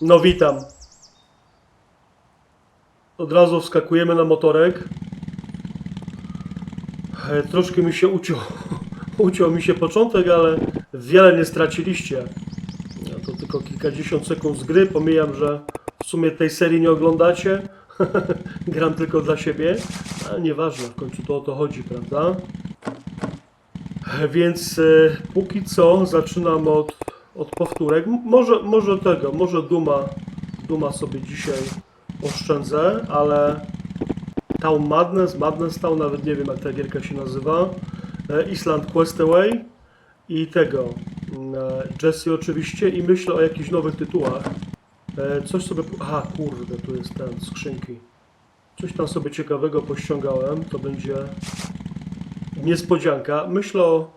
No witam. Od razu wskakujemy na motorek. E, Troszkę mi się uciął, uciął mi się początek, ale wiele nie straciliście. No to tylko kilkadziesiąt sekund z gry. Pomijam, że w sumie tej serii nie oglądacie. Gram tylko dla siebie. Ale nieważne, w końcu to o to chodzi, prawda? E, Więc e, póki co zaczynam od, od powtórek. Może, może tego, może Duma, Duma sobie dzisiaj oszczędzę, ale Town Madness, Madness Town, nawet nie wiem jak ta gierka się nazywa. E, Island Questaway i tego. mm, e, Jesse oczywiście i myślę o jakichś nowych tytułach. E, Coś sobie. Aha, kurde, tu jest ten, skrzynki. Coś tam sobie ciekawego pościągałem. To będzie niespodzianka. Myślę o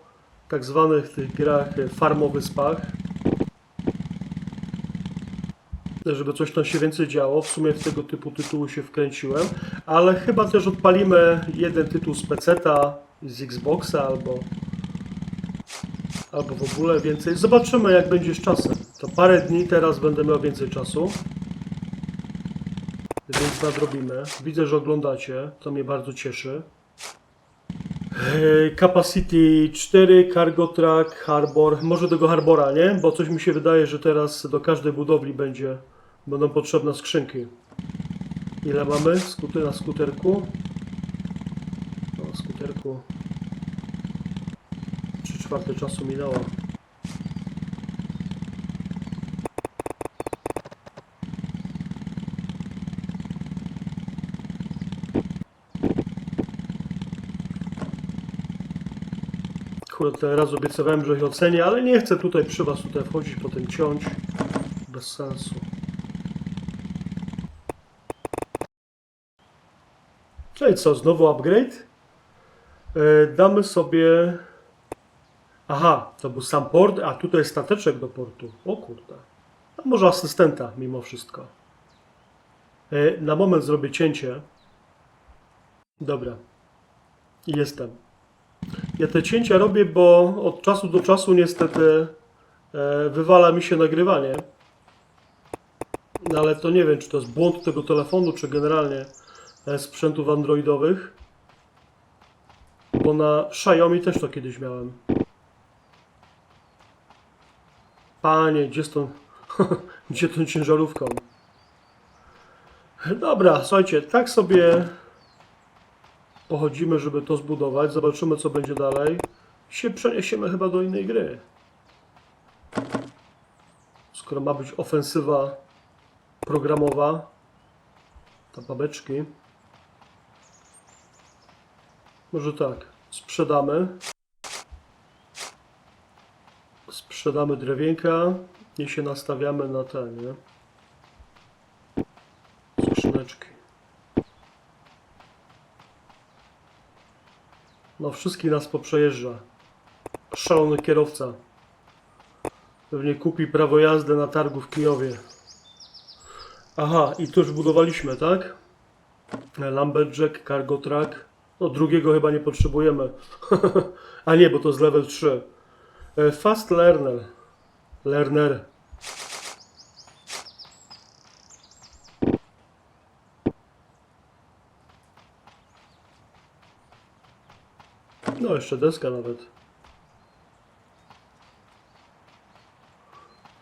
tak zwanych tych grach farmowyspach. Żeby coś tam się więcej działo. W sumie w tego typu tytuły się wkręciłem. Ale chyba też odpalimy jeden tytuł z PC-ta, z Xboxa albo albo w ogóle więcej. Zobaczymy jak będzie z czasem. To parę dni teraz będę miał więcej czasu. Więc nadrobimy. Widzę, że oglądacie. To mnie bardzo cieszy. Eee, Capacity 4, Cargo Track, Harbor. Może tego Harbora, nie? Bo coś mi się wydaje, że teraz do każdej budowli będzie, będą potrzebne skrzynki. Ile mamy skuter na skuterku? Na skuterku. 3 czwarte czasu minęło. Kurde, teraz obiecywałem, że ich ocenię, ale nie chcę tutaj przy was tutaj wchodzić, potem ciąć. Bez sensu. Czyli co, znowu upgrade? E, damy sobie... Aha, to był sam port, a tutaj jest stateczek do portu. O kurde. A może asystenta mimo wszystko. E, na moment zrobię cięcie. Dobra. Jestem. Ja te cięcia robię, bo od czasu do czasu niestety e, wywala mi się nagrywanie. No ale to nie wiem, czy to jest błąd tego telefonu, czy generalnie e, sprzętów androidowych. Bo na Xiaomi też to kiedyś miałem. Panie, gdzie z tą, gdzie tą ciężarówką? Dobra, słuchajcie, tak sobie pochodzimy, żeby to zbudować. Zobaczymy, co będzie dalej. Się przeniesiemy chyba do innej gry. Skoro ma być ofensywa programowa, to babeczki. Może tak, sprzedamy. Sprzedamy drewienka i się nastawiamy na te, nie? Skrzyneczki. No wszystkich nas poprzejeżdża. Szalony kierowca. Pewnie kupi prawo jazdy na targu w Kijowie. Aha, i to już budowaliśmy, tak? Lumberjack, Cargo Truck. No drugiego chyba nie potrzebujemy. A nie, bo to jest level 3. E, Fast Learner. Learner. No, jeszcze deska nawet.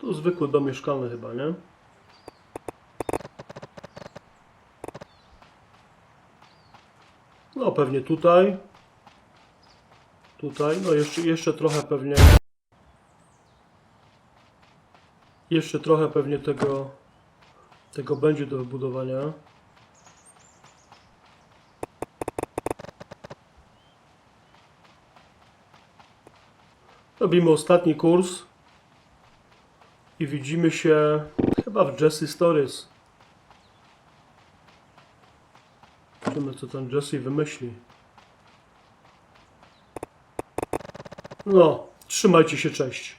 To zwykły dom mieszkalny chyba, nie? No, pewnie tutaj. Tutaj, no jeszcze, jeszcze trochę pewnie. Jeszcze trochę pewnie tego, tego będzie do wybudowania. Robimy ostatni kurs i widzimy się chyba w Jesse Stories. Zobaczymy, co ten Jesse wymyśli. No, trzymajcie się, cześć.